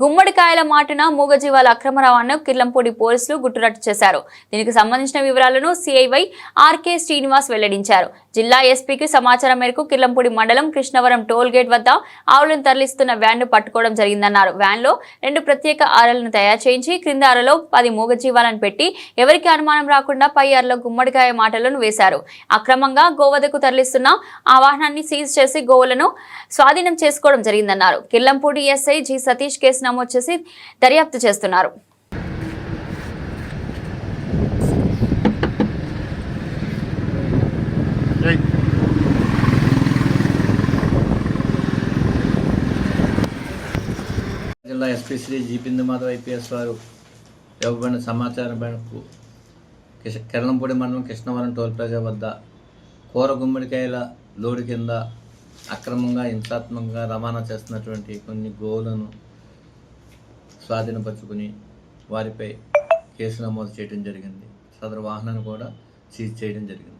గుమ్మడికాయల మాటున మూగజీవాల అక్రమ రవాణాను కిర్లంపూడి పోలీసులు గుట్టురట్టు చేశారు. దీనికి సంబంధించిన వివరాలను సిఐవై ఆర్కే శ్రీనివాస్ వెల్లడించారు. జిల్లా ఎస్పీకి సమాచారం మేరకు కిర్లంపూడి మండలం కృష్ణవరం టోల్ గేట్ వద్ద ఆవులను తరలిస్తున్న వ్యాన్ను పట్టుకోవడం జరిగిందన్నారు. వ్యాన్లో రెండు ప్రత్యేక అరలను తయారు చేయించి క్రింద అరలో పది మూగజీవాలను పెట్టి ఎవరికి అనుమానం రాకుండా పై అరలో గుమ్మడికాయ మాటలను వేశారు. అక్రమంగా గోవదకు తరలిస్తున్న ఆ వాహనాన్ని సీజ్ చేసి గోవులను స్వాధీనం చేసుకోవడం జరిగిందన్నారు. Kirlampudi SI G Satish case నమోదు చేసి దర్యాప్తు చేస్తున్నారు. జిల్లా SP Shri G Bindumadhav IPS వారు ఇవ్వబడిన సమాచారం మేరకు కిరణంపూడి మండలం కృష్ణవరం టోల్ ప్లాజా వద్ద కూర గుమ్మడికాయల లోడు కింద అక్రమంగా హింసాత్మకంగా రవాణా చేస్తున్నటువంటి కొన్ని గోవులను స్వాధీనపరుచుకుని వారిపై కేసు నమోదు చేయడం జరిగింది. సదరు వాహనాన్ని కూడా సీజ్ చేయడం జరిగింది.